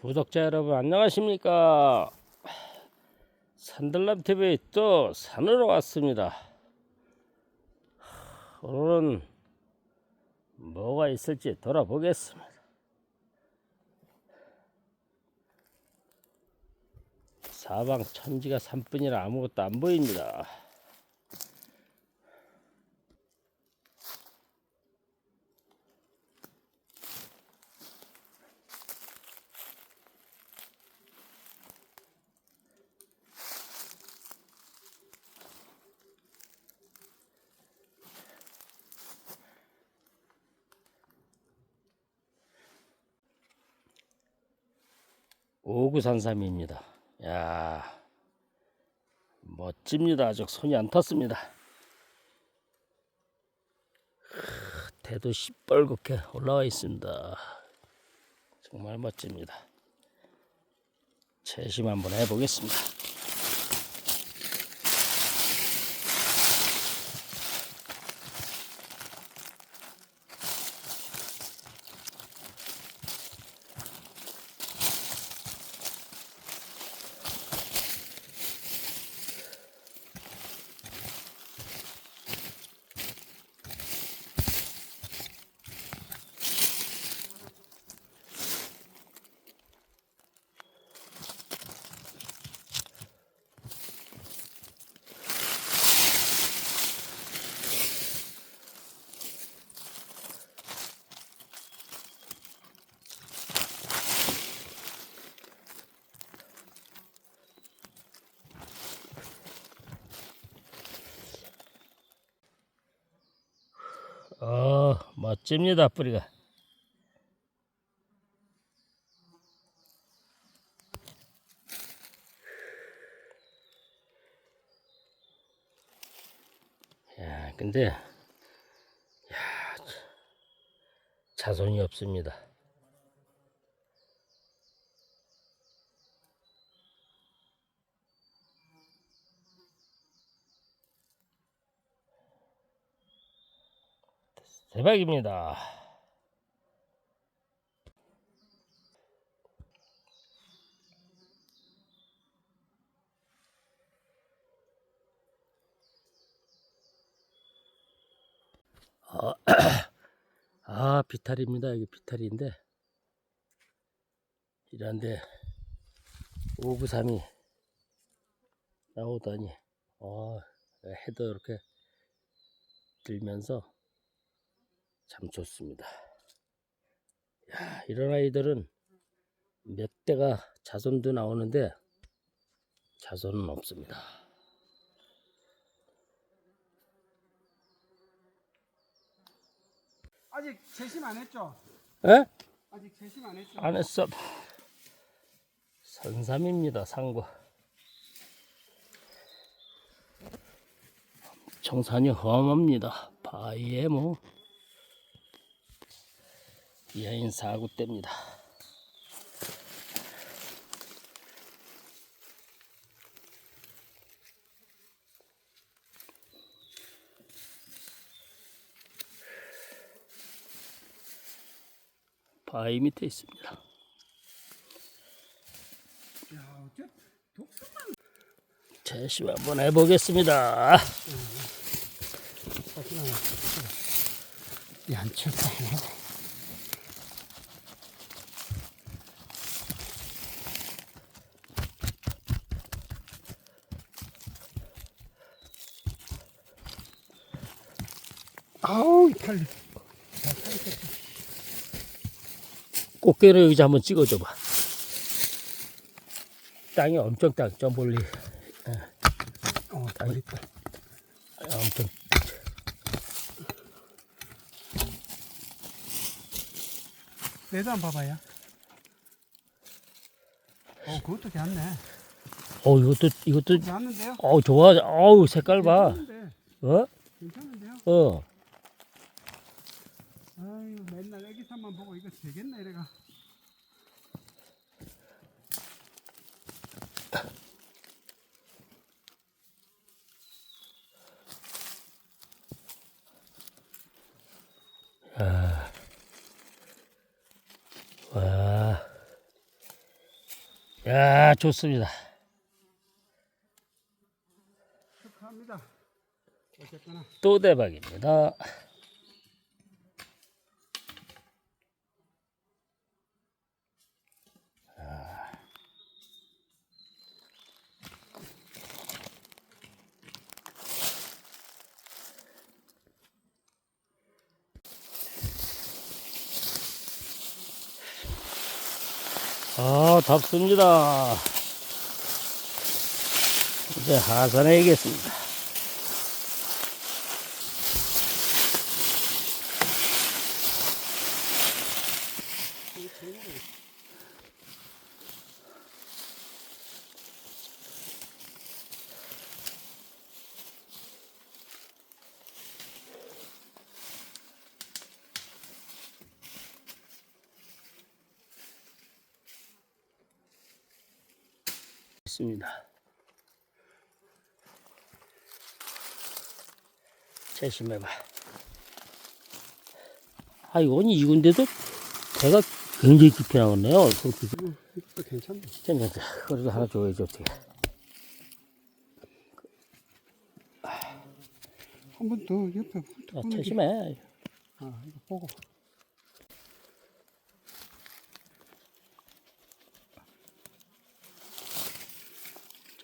구독자 여러분 안녕하십니까? 산들남 TV에 또 산으로 왔습니다. 오늘은 뭐가 있을지 돌아보겠습니다. 사방 천지가 산뿐이라 아무것도 안 보입니다 오구산삼입니다. 야 멋집니다. 아직 손이 안 텄습니다. 크, 대도 시뻘겋게 올라와 있습니다. 정말 멋집니다. 채심 한번 해보겠습니다 어 멋집니다 뿌리가. 야 근데 야 자손이 없습니다 대박입니다. 아, 아 비탈입니다. 이게 비탈인데 이런데 593이 나오다니 어, 해도 이렇게 들면서 참 좋습니다. 야, 이런 아이들은 몇 대가 자손도 나오는데 자손은 없습니다. 아직 재심 안 했죠? 에? 아직 재심 안 했죠? 안 했어. 산삼입니다, 상고. 청산이 험합니다. 바위에 뭐 여인 사구 때입니다. 바위 밑에 있습니다. 제시 한번 해보겠습니다. 사실은 얀치다 해. 아우 이탈 꽃게를 의자 한번 찍어줘봐. 땅이 엄청 땅, 저 멀리. 어 다리다 엄청. 내도 한 봐봐요. 어 그것도 괜네. 어 이것도 이것도 괜찮은데요? 어 좋아. 어우 색깔 봐. 괜찮은데. 어? 괜찮은데요? 어 아유 맨날 애기산만 보고 이거 되겠네 이래가 와 야, 좋습니다. 축하합니다. 어쨌거나 또 대박입니다. 아, 덥습니다. 이제 하산해야겠습니다. 있습니다. 재심해봐. 아, 이건 이군데도 배가 굉장히 깊이 나왔네요. 이것도 괜찮네. 괜찮다. 그래도 하나 줘야지, 어떻게. 한 번 더 옆에 아. 재심해. 아 이거 보고.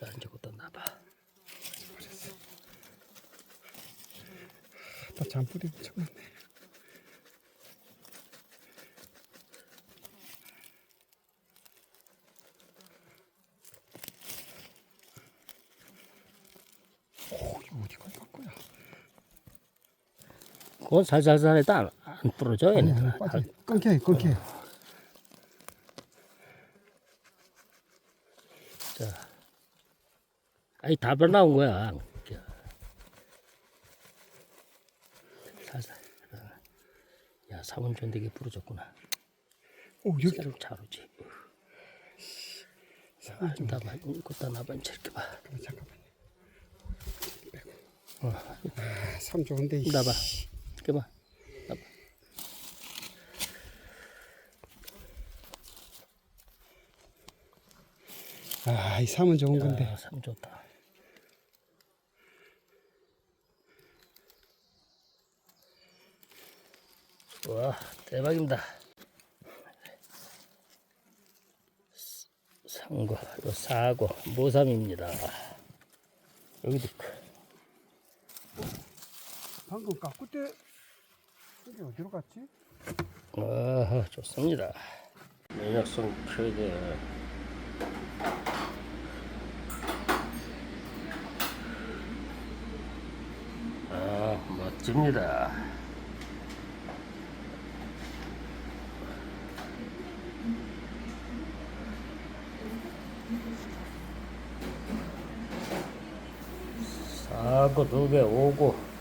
자, 이제 갖다 놔봐. 다 잔뿌리 엄청났네. 오, 이거 거야? 그건 살살살 해도 안, 안 부러져, 얘네들. 아, 빠져. 끊겨, 끊겨. 자. 아니, 다 변나온 거야. 살살. 야, 사문전 되게 부러졌구나. 오, 여기 새로 자루지. 아, 나봐, 이것도 나봐, 이렇게 봐. 잠깐만, 잠깐만. 빼고. 아, 참 좋은데. 이 나봐. 이렇게 봐. 나봐. 아, 이 삼은 좋은 건데. 아, 참 좋다. 와, 대박입니다. 상고, 또 사고, 모삼입니다. 여기도 크. 방금 깎을 때 이게 어디로 갔지? 아, 좋습니다. 면역성 최대. 아, 멋집니다. 사고 두개 오고